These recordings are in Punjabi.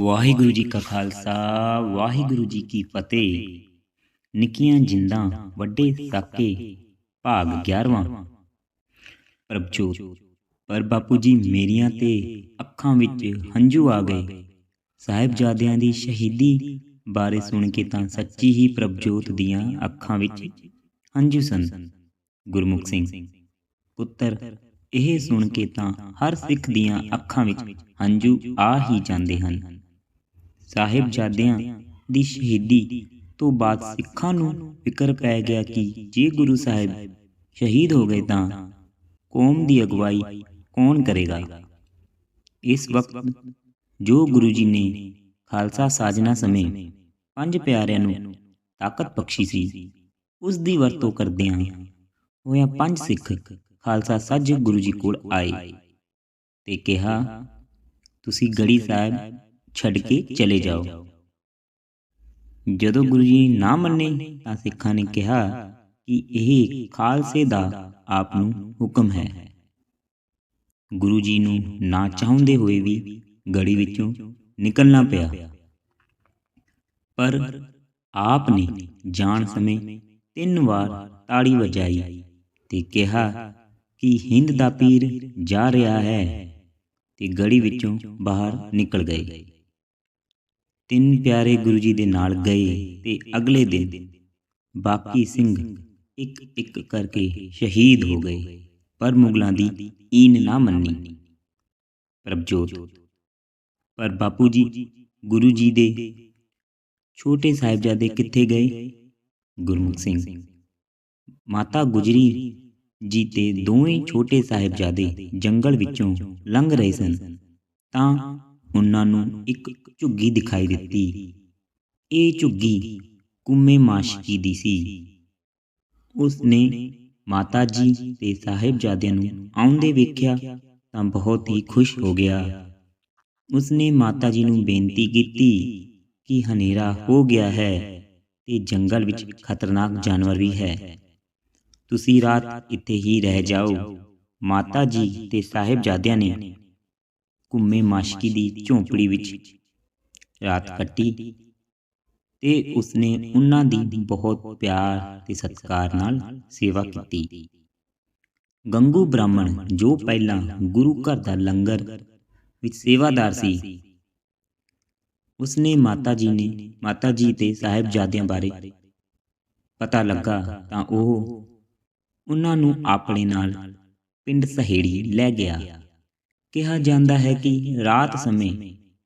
ਵਾਹਿਗੁਰੂ ਜੀ ਕਾ ਖਾਲਸਾ, ਵਾਹਿਗੁਰੂ ਜੀ ਕੀ ਫਤਿਹ। ਨਿੱਕੀਆਂ ਜਿੰਦਾਂ, ਵੱਡੇ ਸਾਕੇ, ਭਾਗ 11ਵਾਂ ਪ੍ਰਭਜੋਤ ਪਰ ਬਾਪੂ ਜੀ ਮੇਰੀਆਂ ਤੇ ਅੱਖਾਂ ਵਿੱਚ ਹੰਝੂ ਆ ਗਏ। ਸਾਹਿਬਜ਼ਾਦਿਆਂ ਦੀ ਸ਼ਹੀਦੀ ਬਾਰੇ ਸੁਣ ਕੇ ਤਾਂ ਸੱਚੀ ਹੀ ਪ੍ਰਭਜੋਤ ਦੀਆਂ ਅੱਖਾਂ ਵਿੱਚ ਹੰਝੂ ਸਨ। ਗੁਰਮੁਖ ਸਿੰਘ, ਪੁੱਤਰ, ਇਹ ਸੁਣ ਕੇ ਤਾਂ ਹਰ ਸਿੱਖ ਦੀਆਂ ਅੱਖਾਂ ਵਿੱਚ ਹੰਝੂ ਆ ਹੀ ਜਾਂਦੇ ਹਨ। ਸਾਹਿਬਜ਼ਾਦਿਆਂ ਦੀ ਸ਼ਹੀਦੀ ਤੋਂ ਬਾਅਦ ਸਿੱਖਾਂ ਨੂੰ ਫਿਕਰ ਪੈ ਗਿਆ ਕਿ ਜੇ ਗੁਰੂ ਸਾਹਿਬ ਸ਼ਹੀਦ ਹੋ ਗਏ ਤਾਂ ਕੌਮ ਦੀ ਅਗਵਾਈ ਕੌਣ ਕਰੇਗਾ? ਇਸ ਵਕਤ ਜੋ ਗੁਰੂ ਜੀ ਨੇ ਖਾਲਸਾ ਸਾਜਨਾ ਸਮੇਂ ਪੰਜ ਪਿਆਰਿਆਂ ਨੂੰ ਤਾਕਤ ਬਖਸ਼ੀ ਸੀ ਉਸ ਦੀ ਵਰਤੋਂ ਕਰਦਿਆਂ ਹੋਇਆ ਪੰਜ ਸਿੱਖ ਖਾਲਸਾ ਸੱਜ ਗੁਰੂ ਜੀ ਕੋਲ ਆਏ ਤੇ ਕਿਹਾ ਤੁਸੀਂ ਗੜੀ ਸਾਹਿਬ ਛੱਡ ਕੇ ਚਲੇ ਜਾਓ। ਜਦੋਂ ਗੁਰੂ ਜੀ ਨਾ ਮੰਨੇ ਤਾਂ ਸਿੱਖਾਂ ਨੇ ਕਿਹਾ ਕਿ ਇਹ ਖਾਲਸੇ ਦਾ ਆਪ ਨੂੰ ਹੁਕਮ ਹੈ। ਗੁਰੂ ਜੀ ਨੂੰ ਨਾ ਚਾਹੁੰਦੇ ਹੋਏ ਵੀ ਗੜੀ ਵਿੱਚੋਂ ਨਿਕਲਣਾ ਪਿਆ। ਪਰ ਆਪ ਨੇ ਜਾਣ ਸਮੇਂ ਤਿੰਨ ਵਾਰ ਤਾੜੀ ਵਜਾਈ ਤੇ ਕਿਹਾ ਕਿ ਹਿੰਦ ਦਾ ਪੀਰ ਜਾ ਰਿਹਾ ਹੈ ਤੇ ਗੜੀ ਵਿੱਚੋਂ ਬਾਹਰ ਨਿਕਲ ਗਏ। ਤਿੰਨ ਪਿਆਰੇ ਗੁਰੂ ਜੀ ਦੇ ਨਾਲ ਗਏ ਤੇ ਅਗਲੇ ਦਿਨ ਬਾਕੀ ਸਿੰਘ ਇੱਕ ਇੱਕ ਕਰਕੇ ਸ਼ਹੀਦ ਹੋ ਗਏ। ਪਰ ਮੁਗਲਾਂ ਦੀ ਈਨ ਨਾ ਮੰਨੀ। ਪ੍ਰਭਜੋਤ, ਪਰ ਬਾਪੂ ਜੀ, ਗੁਰੂ ਜੀ ਦੇ ਛੋਟੇ ਸਾਹਿਬਜ਼ਾਦੇ ਕਿੱਥੇ ਗਏ? ਗੁਰਮੁਖ ਸਿੰਘ, ਮਾਤਾ ਗੁਜਰੀ ਜੀ ਤੇ ਦੋਵੇਂ ਛੋਟੇ ਸਾਹਿਬਜ਼ਾਦੇ ਜੰਗਲ ਵਿੱਚੋਂ ਲੰਘ ਰਹੇ ਸਨ। ਤਾਂ ਉਹਨਾਂ ਨੂੰ ਇੱਕ ਝੁੱਗੀ ਦਿਖਾਈ ਦਿੱਤੀ। ਇਹ ਝੁੱਗੀ ਕੁੰਮੇ ਮਾਸ਼ਕੀ ਦੀ ਸੀ। ਉਸ ਮਾਤਾ ਜੀ ਤੇ ਸਾਹਿਬਜ਼ਾਦਿਆਂ ਨੂੰ ਆਉਂਦੇ ਵੇਖਿਆ ਤਾਂ ਬਹੁਤ ਹੀ ਖੁਸ਼ ਹੋ ਗਿਆ। ਉਸ ਮਾਤਾ ਜੀ ਨੂੰ ਬੇਨਤੀ ਕੀਤੀ ਕਿ ਹਨੇਰਾ ਹੋ ਗਿਆ ਹੈ ਤੇ ਜੰਗਲ ਵਿੱਚ ਖਤਰਨਾਕ ਜਾਨਵਰ ਵੀ ਹੈ। ਤੁਸੀਂ ਰਾਤ ਇੱਥੇ ਹੀ ਰਹਿ ਜਾਓ। ਮਾਤਾ ਜੀ ਤੇ ਸਾਹਿਬਜ਼ਾਦਿਆਂ ਨੇ ਘੁੰਮੇ ਮਾਸ਼ਕੀ ਦੀ ਝੌਂਪੜੀ ਵਿੱਚ। ਰਾਤ ਕੱਟੀ ਤੇ ਉਸਨੇ ਉਹਨਾਂ ਦੀ ਬਹੁਤ ਪਿਆਰ ਤੇ ਸਤਿਕਾਰ ਨਾਲ ਸੇਵਾ ਕੀਤੀ। ਗੰਗੂ ਬ੍ਰਾਹਮਣ ਜੋ ਪਹਿਲਾਂ ਗੁਰੂ ਘਰ ਦਾ ਲੰਗਰ ਵਿੱਚ ਸੇਵਾਦਾਰ ਸੀ, ਉਸਨੇ ਮਾਤਾ ਜੀ ਨੇ, ਮਾਤਾ ਜੀ ਤੇ ਸਾਹਿਬਜ਼ਾਦਿਆਂ ਬਾਰੇ ਪਤਾ ਲੱਗਾ ਤਾਂ ਉਹ ਉਹਨਾਂ ਨੂੰ ਆਪਣੇ ਨਾਲ ਪਿੰਡ ਸਹੇੜੀ ਲੈ ਗਿਆ। ਕਿਹਾ ਜਾਂਦਾ ਹੈ ਕਿ ਰਾਤ ਸਮੇਂ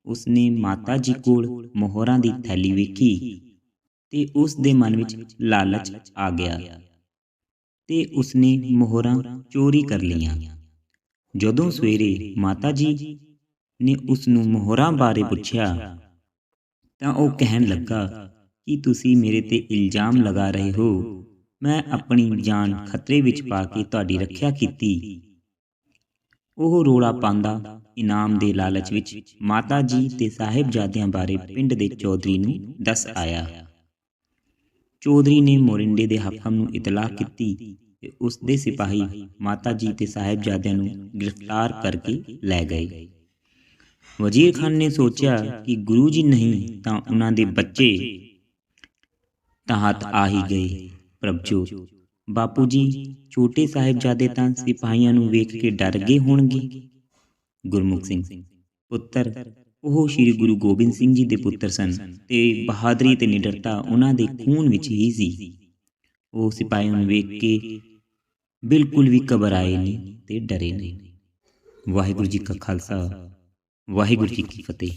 ਉਸਨੇ ਮਾਤਾ ਜੀ ਕੋਲ ਮੋਹਰਾਂ ਦੀ ਥੈਲੀ ਵੇਖੀ ਤੇ ਉਸ ਦੇ ਮਨ ਵਿੱਚ ਲਾਲਚ ਆ ਗਿਆ ਤੇ ਉਸਨੇ ਮੋਹਰਾਂ ਚੋਰੀ ਕਰ ਲਈਆਂ। ਜਦੋਂ ਸਵੇਰੇ ਮਾਤਾ ਜੀ ਨੇ ਉਸ ਨੂੰ ਮੋਹਰਾਂ ਬਾਰੇ ਪੁੱਛਿਆ, ਤਾਂ ਉਹ ਕਹਿਣ ਲੱਗਾ ਕਿ ਤੁਸੀਂ ਮੇਰੇ ਤੇ ਇਲਜ਼ਾਮ ਲਗਾ ਰਹੇ ਹੋ। ਮੈਂ ਆਪਣੀ ਜਾਨ ਖਤਰੇ ਵਿੱਚ ਪਾ ਕੇ ਤੁਹਾਡੀ ਰੱਖਿਆ ਕੀਤੀ। ਉਹ ਰੋਲਾ ਪਾਉਂਦਾ ਇਨਾਮ ਦੇ ਲਾਲਚ ਵਿੱਚ ਮਾਤਾ ਜੀ ਤੇ ਸਾਹਿਬਜ਼ਾਦਿਆਂ ਬਾਰੇ ਪਿੰਡ ਦੇ ਚੌਧਰੀ ਨੂੰ ਦੱਸ ਆਇਆ। ਚੌਧਰੀ ਨੇ ਮੋਰਿੰਡੇ ਦੇ ਹਾਕਮ ਨੂੰ ਇਤਲਾਹ ਕੀਤੀ ਤੇ ਉਸ ਦੇ ਸਿਪਾਹੀ ਮਾਤਾ ਜੀ ਤੇ ਸਾਹਿਬਜ਼ਾਦਿਆਂ ਨੂੰ ਗ੍ਰਿਫਤਾਰ ਕਰਕੇ ਲੈ ਗਏ। ਵਜ਼ੀਰ ਖਾਨ ਨੇ ਸੋਚਿਆ ਕਿ ਗੁਰੂ ਜੀ ਨਹੀਂ ਤਾਂ ਉਹਨਾਂ ਦੇ ਬੱਚੇ ਤਾਂ ਹੱਥ ਆ ਹੀ ਗਏ। ਪ੍ਰਭਜੋਤ ਬਾਪੂ ਜੀ, ਛੋਟੇ ਸਾਹਿਬਜ਼ਾਦੇ ਤਾਂ ਸਿਪਾਹੀਆਂ ਨੂੰ ਵੇਖ ਕੇ ਡਰ ਗਏ ਹੋਣਗੇ। ਗੁਰਮੁਖ ਸਿੰਘ, ਪੁੱਤਰ, ਉਹ ਸ੍ਰੀ ਗੁਰੂ ਗੋਬਿੰਦ ਸਿੰਘ ਜੀ ਦੇ ਪੁੱਤਰ ਸਨ ਤੇ ਬਹਾਦਰੀ ਤੇ ਨਿਡਰਤਾ ਉਹਨਾਂ ਦੇ ਖੂਨ ਵਿੱਚ ਹੀ ਸੀ। ਉਹ ਸਿਪਾਹੀਆਂ ਨੂੰ ਵੇਖ ਕੇ ਬਿਲਕੁਲ ਵੀ ਘਬਰਾਏ ਨਹੀਂ ਤੇ ਡਰੇ ਨਹੀਂ। ਵਾਹਿਗੁਰੂ ਜੀ ਕਾ ਖਾਲਸਾ, ਵਾਹਿਗੁਰੂ ਜੀ ਕੀ ਫਤਿਹ।